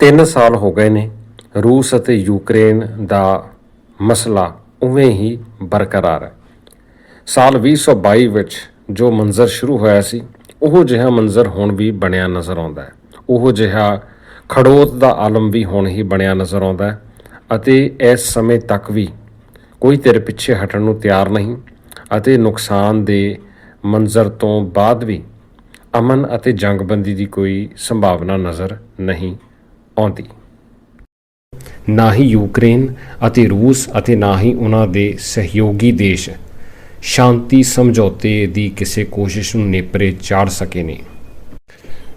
3 ਸਾਲ ਹੋ ਗਏ ਨੇ ਰੂਸ ਅਤੇ ਯੂਕਰੇਨ ਦਾ ਮਸਲਾ ਉਵੇਂ ਹੀ ਬਰਕਰਾਰ ਹੈ। ਸਾਲ 2022 ਵਿੱਚ ਜੋ ਮੰਜ਼ਰ ਸ਼ੁਰੂ ਹੋਇਆ ਸੀ, ਉਹ ਜਿਹਾ ਮੰਜ਼ਰ ਹੁਣ ਵੀ ਬਣਿਆ ਨਜ਼ਰ ਆਉਂਦਾ ਹੈ। ਉਹ ਜਿਹਾ ਖੜੋਤ ਦਾ ਆਲਮ ਵੀ ਹੁਣ ਹੀ ਬਣਿਆ ਨਜ਼ਰ ਆਉਂਦਾ ਹੈ ਅਤੇ ਇਸ ਸਮੇਂ ਤੱਕ ਵੀ ਕੋਈ ਤੇਰੇ ਪਿੱਛੇ ਹਟਣ ਨੂੰ ਤਿਆਰ ਨਹੀਂ ਅਤੇ ਨੁਕਸਾਨ ਦੇ ਮੰਜ਼ਰ ਤੋਂ ਬਾਅਦ ਵੀ ਅਮਨ ਅਤੇ ਜੰਗਬੰਦੀ ਦੀ ਕੋਈ ਸੰਭਾਵਨਾ ਨਜ਼ਰ ਨਹੀਂ ਆਉਂਦੀ। ਨਾ ਹੀ ਯੂਕਰੇਨ ਅਤੇ ਰੂਸ ਅਤੇ ਨਾ ਹੀ ਉਹਨਾਂ ਦੇ ਸਹਿਯੋਗੀ ਦੇਸ਼ ਸ਼ਾਂਤੀ ਸਮਝੌਤੇ ਦੀ ਕਿਸੇ ਕੋਸ਼ਿਸ਼ ਨੂੰ ਨੇਪਰੇ ਚਾੜ ਸਕੇ ਨੇ।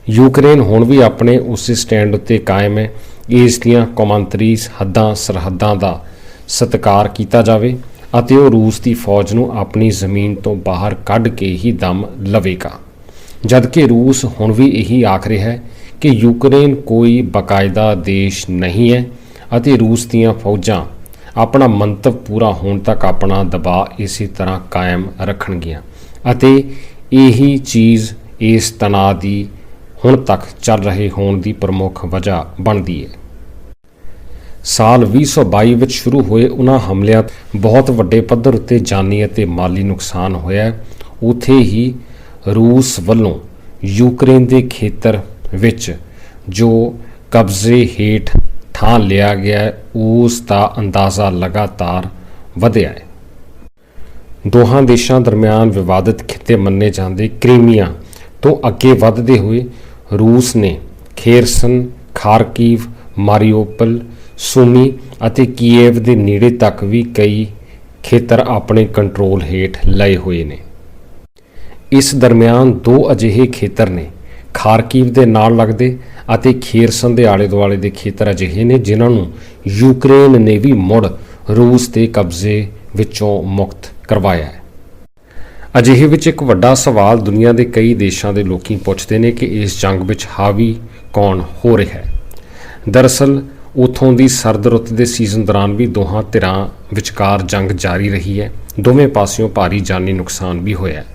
ਯੂਕਰੇਨ ਹੁਣ ਵੀ ਆਪਣੇ ਉਸੇ ਸਟੈਂਡ ਉੱਤੇ ਕਾਇਮ ਹੈ, ਇਸ ਦੀਆਂ ਕੌਮਾਂਤਰੀ ਹੱਦਾਂ ਸਰਹੱਦਾਂ ਦਾ ਸਤਿਕਾਰ ਕੀਤਾ ਜਾਵੇ ਅਤੇ ਉਹ ਰੂਸ ਦੀ ਫੌਜ ਨੂੰ ਆਪਣੀ ਜ਼ਮੀਨ ਤੋਂ ਬਾਹਰ ਕੱਢ ਕੇ ਹੀ ਦਮ ਲਵੇਗਾ। ਜਦਕਿ ਰੂਸ ਹੁਣ ਵੀ ਇਹੀ ਆਖ ਰਿਹਾ ਹੈ ਕਿ ਯੂਕਰੇਨ ਕੋਈ ਬਕਾਇਦਾ ਦੇਸ਼ ਨਹੀਂ ਹੈ ਅਤੇ ਰੂਸ ਦੀਆਂ ਫੌਜਾਂ ਆਪਣਾ ਮੰਤਵ ਪੂਰਾ ਹੋਣ ਤੱਕ ਆਪਣਾ ਦਬਾਅ ਇਸੇ ਤਰ੍ਹਾਂ ਕਾਇਮ ਰੱਖਣਗੀਆਂ ਅਤੇ ਇਹੀ ਚੀਜ਼ ਇਸ ਤਣਾਅ ਦੀ ਹੁਣ ਤੱਕ ਚੱਲ ਰਹੇ ਹੋਣ ਦੀ ਪ੍ਰਮੁੱਖ ਵਜ੍ਹਾ ਬਣਦੀ ਹੈ ਸਾਲ 2022 ਵਿੱਚ ਸ਼ੁਰੂ ਹੋਏ ਉਹਨਾਂ ਹਮਲਿਆਂ ਬਹੁਤ ਵੱਡੇ ਪੱਧਰ ਉੱਤੇ ਜਾਨੀ ਅਤੇ ਮਾਲੀ ਨੁਕਸਾਨ ਹੋਇਆ ਹੈ। ਉਥੇ ਹੀ ਰੂਸ ਵੱਲੋਂ ਯੂਕਰੇਨ ਦੇ ਖੇਤਰ ਵਿੱਚ ਜੋ ਕਬਜ਼ੇ ਹੇਠ ਥਾਂ ਲਿਆ ਗਿਆ ਉਸ ਦਾ ਅੰਦਾਜ਼ਾ ਲਗਾਤਾਰ ਵਧਿਆ ਹੈ। ਦੋਹਾਂ ਦੇਸ਼ਾਂ ਦਰਮਿਆਨ ਵਿਵਾਦਿਤ ਖਿੱਤੇ ਮੰਨੇ ਜਾਂਦੇ ਕ੍ਰੀਮੀਆ ਤੋਂ ਅੱਗੇ ਵਧਦੇ ਹੋਏ ਰੂਸ ਨੇ ਖੇਰਸਨ, ਖਾਰਕੀਵ, ਮਾਰੀਓਪਲ, ਸੂਮੀ ਅਤੇ ਕੀਏਵ ਦੇ ਨੇੜੇ ਤੱਕ ਵੀ ਕਈ ਖੇਤਰ ਆਪਣੇ ਕੰਟਰੋਲ ਹੇਠ ਲਏ ਹੋਏ ਨੇ। ਇਸ ਦਰਮਿਆਨ ਦੋ ਅਜਿਹੇ ਖੇਤਰ ਨੇ ਖਾਰਕੀਵ ਦੇ ਨਾਲ ਲੱਗਦੇ ਅਤੇ ਖੇਰਸਨ ਦੇ ਆਲੇ ਦੁਆਲੇ ਦੇ ਖੇਤਰ ਅਜਿਹੇ ਨੇ ਜਿਨ੍ਹਾਂ ਨੂੰ ਯੂਕਰੇਨ ਨੇ ਵੀ ਮੁੜ ਰੂਸ ਦੇ ਕਬਜ਼ੇ ਵਿੱਚੋਂ ਮੁਕਤ ਕਰਵਾਇਆ ਹੈ। ਅਜਿਹੇ ਵਿੱਚ ਇੱਕ ਵੱਡਾ ਸਵਾਲ ਦੁਨੀਆ ਦੇ ਕਈ ਦੇਸ਼ਾਂ ਦੇ ਲੋਕੀ ਪੁੱਛਦੇ ਨੇ ਕਿ ਇਸ ਜੰਗ ਵਿੱਚ ਹਾਵੀ ਕੌਣ ਹੋ ਰਿਹਾ ਹੈ। ਦਰਅਸਲ, ਉਥੋਂ ਦੀ ਸਰਦ ਰੁੱਤ ਦੇ ਸੀਜ਼ਨ ਦੌਰਾਨ ਵੀ ਦੋਹਾਂ ਧਿਰਾਂ ਵਿਚਕਾਰ ਜੰਗ ਜਾਰੀ ਰਹੀ ਹੈ। ਦੋਵੇਂ ਪਾਸਿਓਂ ਭਾਰੀ ਜਾਨੀ ਨੁਕਸਾਨ ਵੀ ਹੋਇਆ ਹੈ।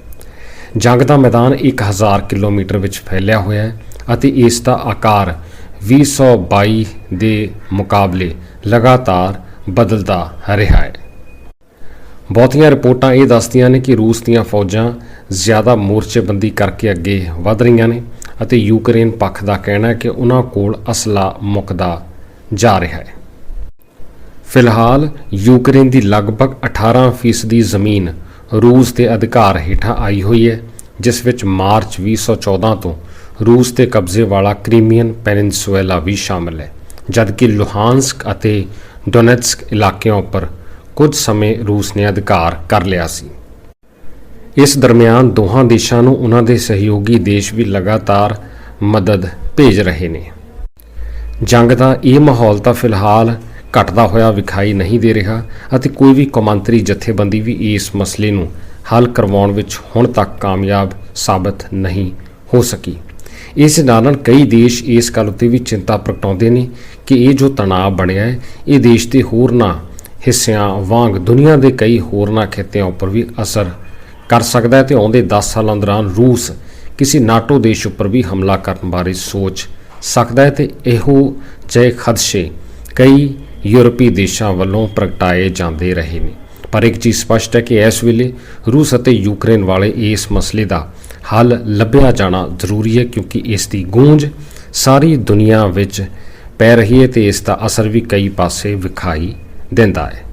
ਜੰਗ ਦਾ ਮੈਦਾਨ 1000 ਕਿਲੋਮੀਟਰ ਵਿੱਚ ਫੈਲਿਆ ਹੋਇਆ ਹੈ ਅਤੇ ਇਸ ਦਾ ਆਕਾਰ 2022 ਦੇ ਮੁਕਾਬਲੇ ਲਗਾਤਾਰ ਬਦਲਦਾ ਰਿਹਾ ਹੈ। ਬਹੁਤੀਆਂ ਰਿਪੋਰਟਾਂ ਇਹ ਦੱਸਦੀਆਂ ਨੇ ਕਿ ਰੂਸ ਦੀਆਂ ਫੌਜਾਂ ਜ਼ਿਆਦਾ ਮੋਰਚੇਬੰਦੀ ਕਰਕੇ ਅੱਗੇ ਵਧ ਰਹੀਆਂ ਨੇ ਅਤੇ ਯੂਕਰੇਨ ਪੱਖ ਦਾ ਕਹਿਣਾ ਹੈ ਕਿ ਉਹਨਾਂ ਕੋਲ ਅਸਲਾ ਮੁੱਕਦਾ ਜਾ ਰਿਹਾ ਹੈ। ਫਿਲਹਾਲ ਯੂਕਰੇਨ ਦੀ ਲਗਭਗ 18% ਜ਼ਮੀਨ ਰੂਸ ਦੇ ਅਧਿਕਾਰ ਹੇਠਾਂ ਆਈ ਹੋਈ ਹੈ, ਜਿਸ ਵਿੱਚ ਮਾਰਚ 2014 ਤੋਂ ਰੂਸ ਦੇ ਕਬਜ਼ੇ ਵਾਲਾ ਕ੍ਰੀਮੀਅਨ ਪੈਨਿਨਸੂਲਾ ਵੀ ਸ਼ਾਮਲ ਹੈ, ਜਦਕਿ ਲੁਹਾਂਸਕ ਅਤੇ ਡੋਨੈਟਸਕ ਇਲਾਕਿਆਂ ਉੱਪਰ ਕੁਝ ਸਮੇਂ ਰੂਸ ਨੇ ਅਧਿਕਾਰ ਕਰ ਲਿਆ ਸੀ। ਇਸ ਦਰਮਿਆਨ ਦੋਹਾਂ ਦੇਸ਼ਾਂ ਨੂੰ ਉਹਨਾਂ ਦੇ ਸਹਿਯੋਗੀ ਦੇਸ਼ ਵੀ ਲਗਾਤਾਰ ਮਦਦ ਭੇਜ ਰਹੇ ਨੇ। ਜੰਗ ਦਾ ਇਹ ਮਾਹੌਲ ਤਾਂ ਫਿਲਹਾਲ ਘਟਦਾ ਹੋਇਆ ਵਿਖਾਈ ਨਹੀਂ ਦੇ ਰਿਹਾ ਅਤੇ ਕੋਈ ਵੀ ਕੌਮਾਂਤਰੀ ਜਥੇਬੰਦੀ ਵੀ ਇਸ ਮਸਲੇ ਨੂੰ ਹੱਲ ਕਰਵਾਉਣ ਵਿੱਚ ਹੁਣ ਤੱਕ ਕਾਮਯਾਬ ਸਾਬਤ ਨਹੀਂ ਹੋ ਸਕੀ। ਇਸ ਨਾਲ ਕਈ ਦੇਸ਼ ਇਸ ਗੱਲ ਉੱਤੇ ਵੀ ਚਿੰਤਾ ਪ੍ਰਗਟਾਉਂਦੇ ਨੇ ਕਿ ਇਹ ਜੋ ਤਣਾਅ ਬਣਿਆ ਹੈ, ਇਹ ਦੇਸ਼ ਦੇ ਹੋਰਨਾਂ ਹਿੱਸਿਆਂ ਵਾਂਗ ਦੁਨੀਆ ਦੇ ਕਈ ਹੋਰਨਾਂ ਖਿੱਤਿਆਂ ਉੱਪਰ ਵੀ ਅਸਰ ਕਰ ਸਕਦਾ ਹੈ ਤੇ ਆਉਂਦੇ 10 ਸਾਲਾਂ ਦੌਰਾਨ ਰੂਸ ਕਿਸੇ ਨਾਟੋ ਦੇਸ਼ ਉੱਪਰ ਵੀ ਹਮਲਾ ਕਰਨ ਬਾਰੇ ਸੋਚ ਸਕਦਾ ਹੈ ਤੇ ਇਹੋ ਜਿਹੇ ਖਦਸ਼ੇ ਕਈ ਯੂਰਪੀ ਦੇਸ਼ਾਂ ਵੱਲੋਂ ਪ੍ਰਗਟਾਏ ਜਾਂਦੇ ਰਹੇ ਨੇ। ਪਰ ਇੱਕ ਚੀਜ਼ ਸਪਸ਼ਟ ਹੈ ਕਿ ਇਸ ਵੇਲੇ ਰੂਸ ਅਤੇ ਯੂਕਰੇਨ ਵਾਲੇ ਇਸ ਮਸਲੇ ਦਾ ਹੱਲ ਲੱਭਿਆ ਜਾਣਾ ਜ਼ਰੂਰੀ ਹੈ ਕਿਉਂਕਿ ਇਸ ਦੀ ਗੂੰਜ ਸਾਰੀ ਦੁਨੀਆ ਵਿੱਚ ਪੈ ਰਹੀ ਹੈ ਤੇ ਇਸ ਦਾ ਅਸਰ ਵੀ ਕਈ ਪਾਸੇ ਵਿਖਾਈ ਦਿੰਦਾ ਹੈ।